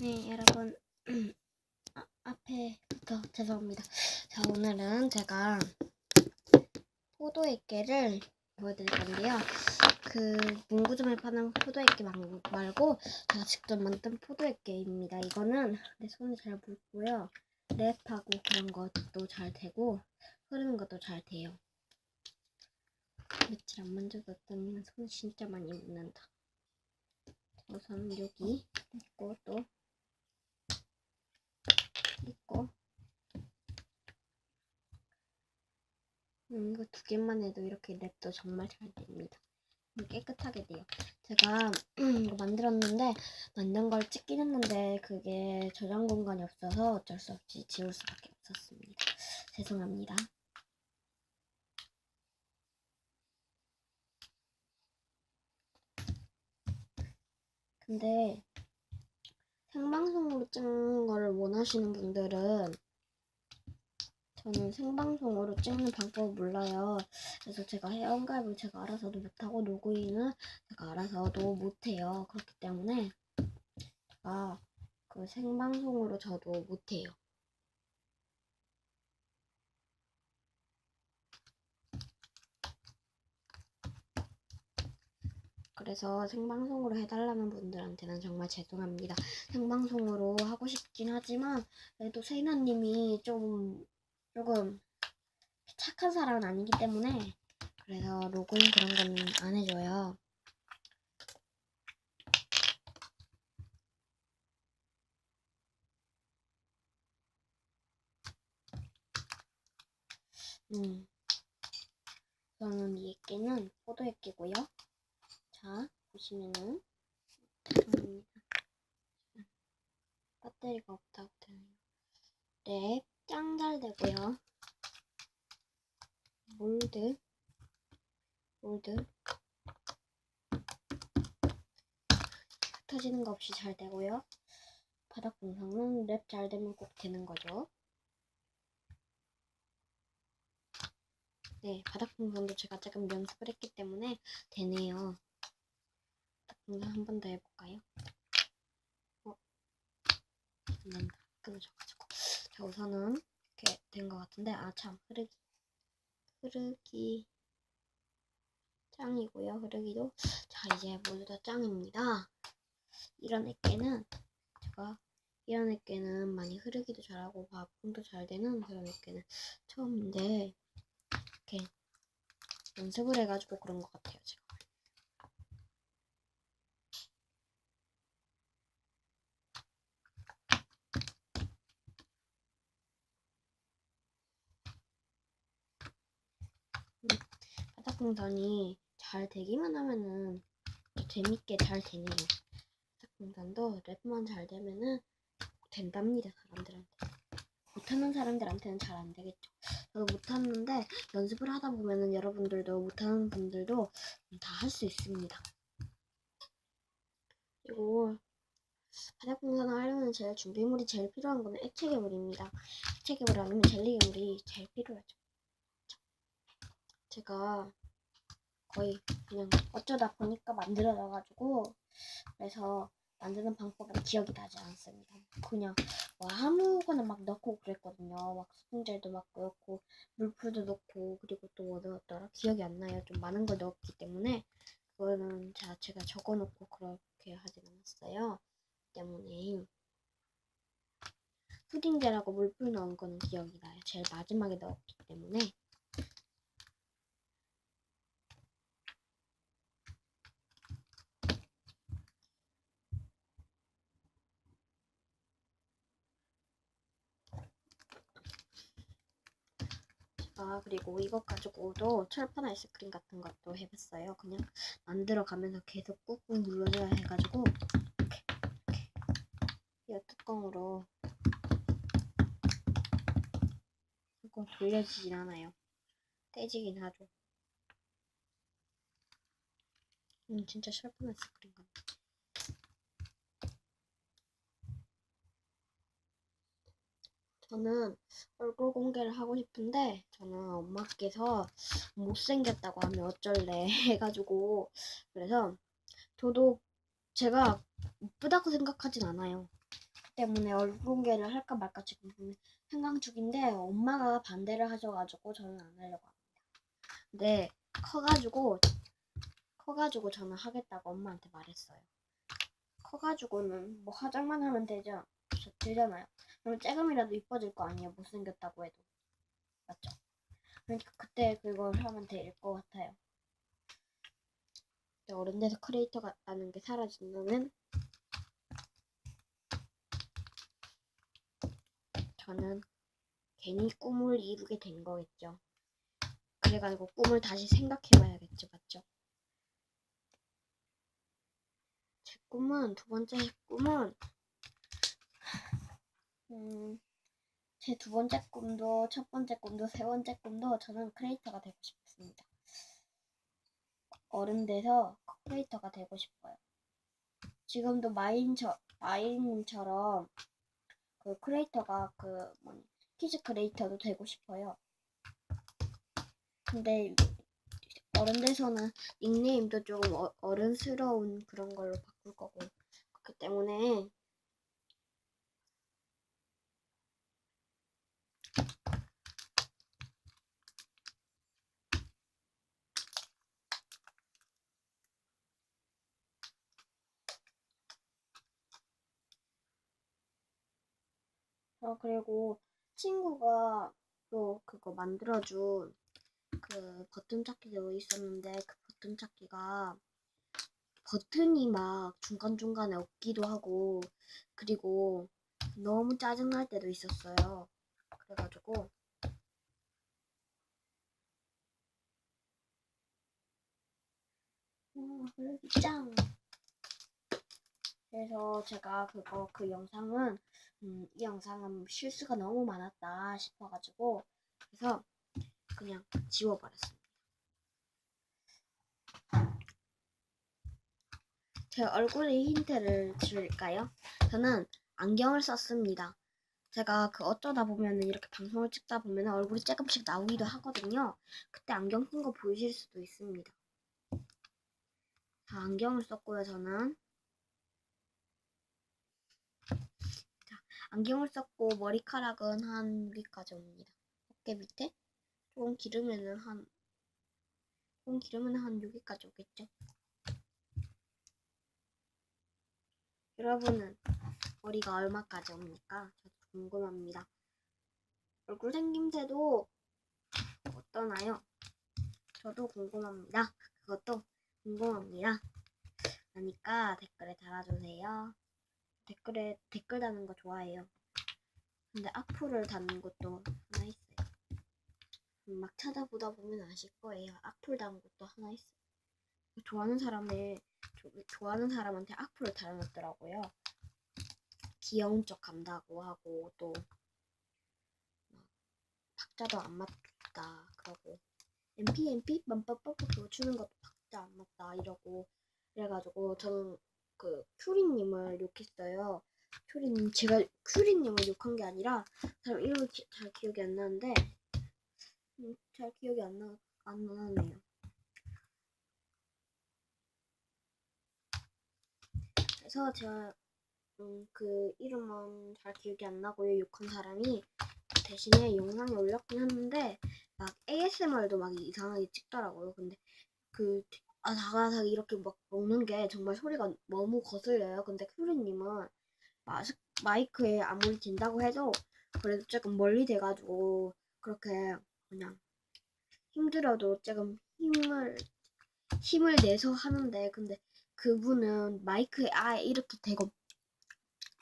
네, 여러분. 아, 앞에부터 죄송합니다. 자, 오늘은 제가 포도액계를 보여드릴 건데요. 그 문구점에 파는 포도액계 말- 말고 제가 직접 만든 포도액계입니다. 이거는 내 손이 잘 묻고요. 랩하고 그런 것도 잘 되고 흐르는 것도 잘 돼요. 며칠 안 만져봤더니 손이 진짜 많이 묻는다. 우선 여기 있고 또 있고 음, 이거 두 개만 해도 이렇게 랩도 정말 잘 됩니다. 음, 깨끗하게 돼요. 제가 이거 만들었는데 만든 걸 찍긴 했는데 그게 저장 공간이 없어서 어쩔 수 없이 지울 수밖에 없었습니다. 죄송합니다. 근데 생방송으로 찍는 거를 원하시는 분들은 저는 생방송으로 찍는 방법을 몰라요. 그래서 제가 회원가입을 제가 알아서도 못하고 로그인은 제가 알아서도 못해요. 그렇기 때문에 제가 그 생방송으로 저도 못해요. 그래서 생방송으로 해달라는 분들한테는 정말 죄송합니다. 생방송으로 하고 싶긴 하지만 그래도 세이나님이 좀 조금 착한 사람은 아니기 때문에 그래서 로그인 그런 거는 안 해줘요. 음. 저는 이 액기는 포도 액기고요. 자, 보시면은 음, 배터리가 없다고 되네요. 랩짱잘 되고요. 몰드 몰드 흩어지는 거 없이 잘 되고요. 바닥 분성은 랩 잘 되면 꼭 되는 거죠. 네, 바닥 풍선도 제가 조금 연습을 했기 때문에 되네요. 풍선 한번 더 해볼까요? 어? 안 된다. 끊어져가지고. 자, 우선은 이렇게 된 것 같은데, 아, 참, 흐르기. 흐르기. 짱이고요, 흐르기도. 자, 이제 모두 다 짱입니다. 이런 액계는 제가 이런 액계는 많이 흐르기도 잘하고 바풍도 잘 되는 그런 액계는 처음인데 이렇게 연습을 해가지고 그런 것 같아요, 제가. 음, 바닥풍선이 잘 되기만 하면은 재밌게 잘 되네요. 바닥풍선도 랩만 잘 되면은 된답니다, 사람들한테. 못하는 사람들한테는 잘 안 되겠죠. 저도 못하는데 연습을 하다 보면은 여러분들도 못하는 분들도 다 할 수 있습니다. 그리고 바닥풍선을 하려면 제일 준비물이 제일 필요한 거는 액체 괴물입니다. 액체 괴물 아니면 젤리 괴물이 제일 필요하죠. 제가 거의 그냥 어쩌다 보니까 만들어져가지고 그래서 만드는 방법은 기억이 나지 않습니다. 그냥 뭐 아무거나 막 넣고 그랬거든요. 막 스푼젤도 막 넣고 물풀도 넣고 그리고 또 뭐 넣었더라 기억이 안 나요. 좀 많은 걸 넣었기 때문에 그거는 제가 제가 적어놓고 그렇게 하진 않았어요. 때문에 푸딩젤하고 물풀 넣은 거는 기억이 나요. 제일 마지막에 넣었기 때문에 아 그리고 이것 가지고도 철판 아이스크림 같은 것도 해봤어요. 그냥 만들어가면서 계속 꾹꾹 눌러줘야 해가지고 이렇게 이렇게 이 뚜껑으로 뚜껑 돌려지진 않아요. 떼지긴 하죠. 음 진짜 철판 아이스크림 같네. 저는 얼굴 공개를 하고 싶은데 저는 엄마께서 못생겼다고 하면 어쩔래 해가지고 그래서 저도 제가 이쁘다고 생각하진 않아요. 때문에 얼굴 공개를 할까 말까 지금 생각 중인데 엄마가 반대를 하셔가지고 저는 안 하려고 합니다. 근데 커가지고 커가지고 저는 하겠다고 엄마한테 말했어요. 커가지고는 뭐 화장만 하면 되죠. 저- 되잖아요. 그럼 조금이라도 이뻐질 거 아니에요. 못생겼다고 해도. 맞죠? 그러니까 그때 그걸 하면 될 것 같아요. 어른 돼서 크리에이터라는 게 사라진다면 저는 괜히 꿈을 이루게 된 거겠죠. 그래가지고 꿈을 다시 생각해봐야겠죠, 맞죠? 제 꿈은 두 번째 꿈은 음, 제 두 번째 꿈도 첫 번째 꿈도 세 번째 꿈도 저는 크리에이터가 되고 싶습니다. 어른 돼서 크리에이터가 되고 싶어요. 지금도 마인처 마인처럼 그 크리에이터가 그 뭐니 키즈 크리에이터도 되고 싶어요. 근데 어른 돼서는 닉네임도 좀 어, 어른스러운 그런 걸로 바꿀 거고 그렇기 때문에 어 그리고 친구가 또 그거 만들어준 그 버튼 찾기도 있었는데 그 버튼 찾기가 버튼이 막 중간중간에 없기도 하고 그리고 너무 짜증날 때도 있었어요. 그래가지고 어, 그래도 짱! 그래서 제가 그거 그 영상은 음, 이 영상은 실수가 너무 많았다 싶어가지고 그래서 그냥 지워버렸습니다. 제 얼굴에 힌트를 줄까요? 저는 안경을 썼습니다. 제가 그 어쩌다 보면은 이렇게 방송을 찍다 보면 얼굴이 조금씩 나오기도 하거든요. 그때 안경 쓴 거 보이실 수도 있습니다. 자, 안경을 썼고요, 저는. 안경을 썼고 머리카락은 한 여기까지 옵니다. 어깨 밑에 조금 기르면은 한 조금 기르면 한 여기까지 오겠죠. 여러분은 머리가 얼마까지 옵니까? 저도 궁금합니다. 얼굴 생김새도 어떠나요? 저도 궁금합니다. 그것도 궁금합니다. 그러니까 댓글에 달아주세요. 댓글에 댓글 다는 거 좋아해요. 근데 악플을 다는 것도 하나 있어요. 음, 막 찾아보다 보면 아실 거예요. 악플 다는 것도 하나 있어요. 좋아하는 사람을 조- 좋아하는 사람한테 악플을 달아놨더라고요. 귀여운 척 한다고 하고 또막 박자도 안 맞다 그러고 MP MP 맘빠빠빠 그거 추는 것도 박자 안 맞다 이러고 그래가지고 저는 그 큐리님을 욕했어요. 큐리님 제가 큐리님을 욕한 게 아니라 잘 이름이 기- 잘 기억이 안 나는데 음, 잘 기억이 안 나 안 나네요. 그래서 제가 음, 그 이름은 잘 기억이 안 나고요. 욕한 사람이 대신에 영상에 올렸긴 했는데 막 ASMR도 막 이상하게 찍더라고요. 근데 그 아, 다가서 이렇게 막 먹는 게 정말 소리가 너무 거슬려요. 근데 큐리님은 마스, 마이크에 아무리 댄다고 해도 그래도 조금 멀리 돼가지고 그렇게 그냥 힘들어도 조금 힘을 힘을 내서 하는데 근데 그분은 마이크에 아예 이렇게 대고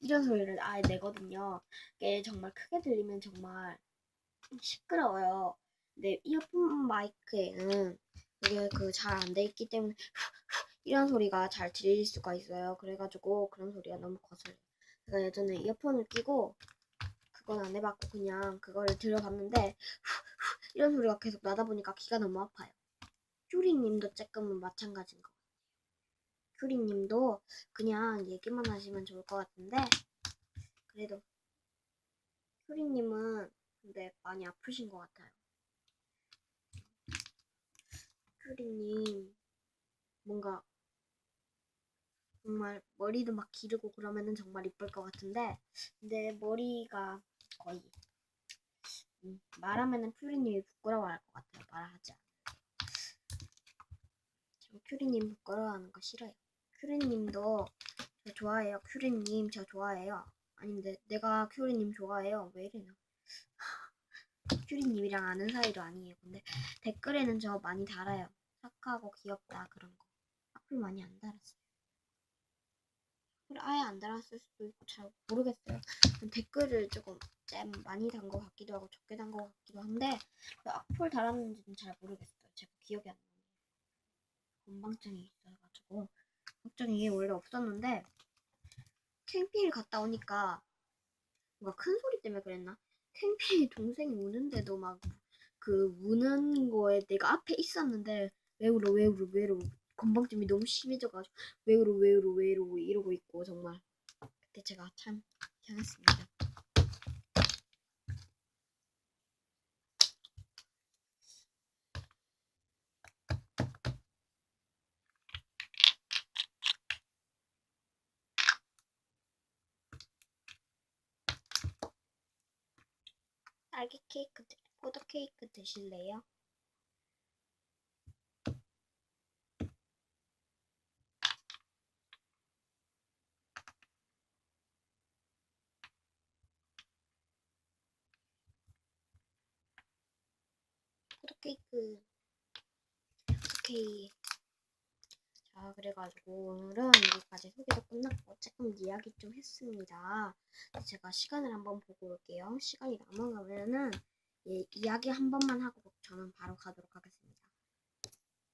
이런 소리를 아예 내거든요. 이게 정말 크게 들리면 정말 시끄러워요. 근데 이어폰 마이크에는 이게 그 잘 안 돼 있기 때문에 이런 소리가 잘 들릴 수가 있어요. 그래가지고 그런 소리가 너무 거슬려요. 제가 예전에 이어폰을 끼고 그건 안 해봤고 그냥 그거를 들어봤는데 이런 소리가 계속 나다 보니까 귀가 너무 아파요. 큐리님도 조금은 마찬가지인 것 같아요. 큐리님도 그냥 얘기만 하시면 좋을 것 같은데 그래도 큐리님은 근데 많이 아프신 것 같아요. 큐리님 뭔가 정말 머리도 막 기르고 그러면은 정말 이쁠 것 같은데 근데 머리가 거의 음, 말하면은 큐리님이 부끄러워할 것 같아요. 말하지 않아요. 저 큐리님 부끄러워하는 거 싫어요. 큐리님도 저 좋아해요. 큐리님 저 좋아해요. 아닌데 내가 큐리님 좋아해요. 왜 이래나? 큐리님이랑 아는 사이도 아니에요. 근데 댓글에는 저 많이 달아요. 착하고 귀엽다 그런 거. 악플 많이 안 달았어요. 악플 아예 안 달았을 수도 있고 잘 모르겠어요. 댓글을 조금 잼 많이 단것 같기도 하고 적게 단것 같기도 한데 왜 악플 달았는지는 잘 모르겠어요. 제가 기억이 안 나요. 건방증이 있어가지고 걱정이 원래 없었는데 캠핑을 갔다 오니까 뭔가 큰 소리 때문에 그랬나? 캠핑에 동생이 우는데도 막 그 우는 거에 내가 앞에 있었는데 왜 울어 왜 울어 왜 울어 건방짐이 너무 심해져가지고 왜 울어 왜 울어 왜 울어 이러고 있고 정말 그때 제가 참 이상했습니다. 딸기 케이크, 드- 포도 케이크 드실래요? 포도 케이크, 오케이. 자, 그래가지고 오늘은 여기까지 소개도 끝났고 조금 이야기 좀 했습니다. 제가 시간을 한번 보고 올게요. 시간이 남아가면은 예, 이야기 한 번만 하고 저는 바로 가도록 하겠습니다.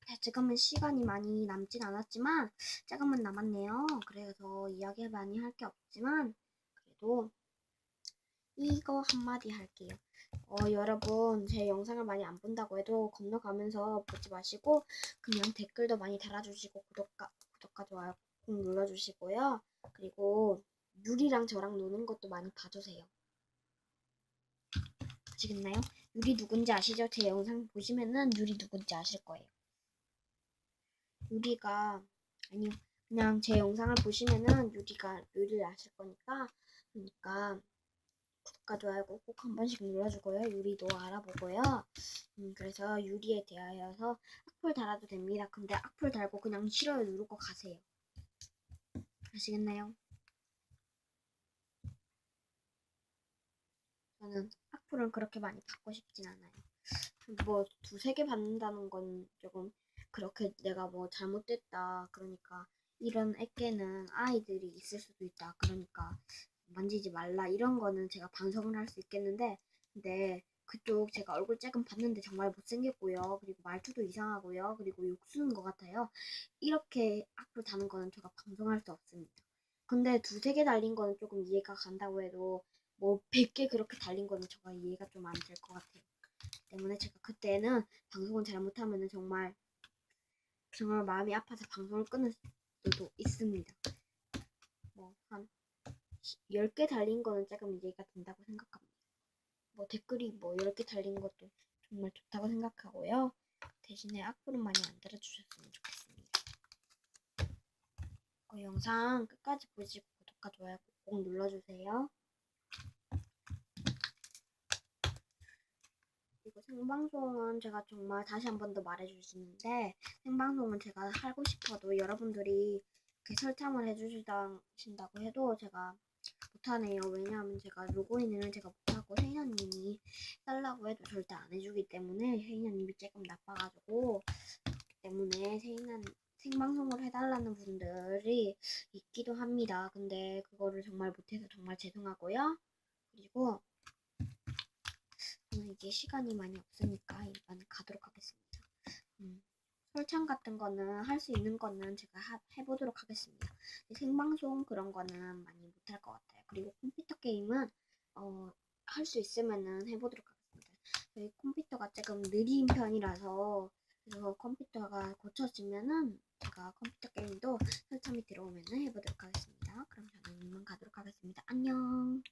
네, 지금은 시간이 많이 남진 않았지만 조금은 남았네요. 그래서 이야기 많이 할 게 없지만 그래도 이거 한마디 할게요. 어, 여러분 제 영상을 많이 안 본다고 해도 건너가면서 보지 마시고 그냥 댓글도 많이 달아주시고 구독과 구독과 좋아요 꼭 눌러주시고요. 그리고 유리랑 저랑 노는 것도 많이 봐주세요. 아시겠나요? 유리 누군지 아시죠? 제 영상 보시면은 유리 누군지 아실 거예요. 유리가 아니요 그냥 제 영상을 보시면은 유리가 유리를 아실 거니까 그러니까 구독과 좋아요 꼭 한 번씩 눌러주고요. 유리도 알아보고요. 음, 그래서 유리에 대하여서 악플 달아도 됩니다. 근데 악플 달고 그냥 싫어요 누르고 가세요. 아시겠나요? 저는 악플은 그렇게 많이 받고 싶진 않아요. 뭐 두세 개 받는다는 건 조금 그렇게 내가 뭐 잘못됐다. 그러니까 이런 애깨는 아이들이 있을 수도 있다. 그러니까 만지지 말라. 이런 거는 제가 반성을 할 수 있겠는데 근데 그쪽 제가 얼굴 조금 봤는데 정말 못생겼고요. 그리고 말투도 이상하고요. 그리고 욕쓰는 것 같아요. 이렇게 악플 다는 거는 제가 방송할 수 없습니다. 근데 두세 개 달린 거는 조금 이해가 간다고 해도 뭐 100개 그렇게 달린 거는 제가 이해가 좀 안 될 것 같아요. 때문에 제가 그때는 방송을 잘못하면은 정말 정말 마음이 아파서 방송을 끊을 수도 있습니다. 뭐 한 10개 달린 거는 조금 이해가 된다고 생각합니다. 뭐 댓글이 뭐 10개 달린 것도 정말 좋다고 생각하고요. 대신에 악플은 많이 안 달아주셨으면 좋겠습니다. 어, 영상 끝까지 보시고 구독과 좋아요 꼭 눌러주세요. 그리고 생방송은 제가 정말 다시 한 번 더 말해주시는데 생방송은 제가 하고 싶어도 여러분들이 이렇게 설참을 해주신다고 해도 제가 못하네요. 왜냐하면 제가 로그인을 제가 못하고 세인아님이 달라고 해도 절대 안 해주기 때문에 세인아님이 조금 나빠가지고 때문에 세인아 생방송을 해달라는 분들이 있기도 합니다. 근데 그거를 정말 못해서 정말 죄송하고요. 그리고 이제 시간이 많이 없으니까 일단 가도록 하겠습니다. 음, 설창 같은 거는 할 수 있는 거는 제가 하, 해보도록 하겠습니다. 생방송 그런 거는 많이 못할 것 같아요. 그리고 컴퓨터 게임은 어, 할 수 있으면은 해보도록 하겠습니다. 저희 컴퓨터가 조금 느린 편이라서 그래서 컴퓨터가 고쳐지면은 제가 컴퓨터 게임도 설참이 들어오면은 해보도록 하겠습니다. 그럼 저는 이만 가도록 하겠습니다. 안녕.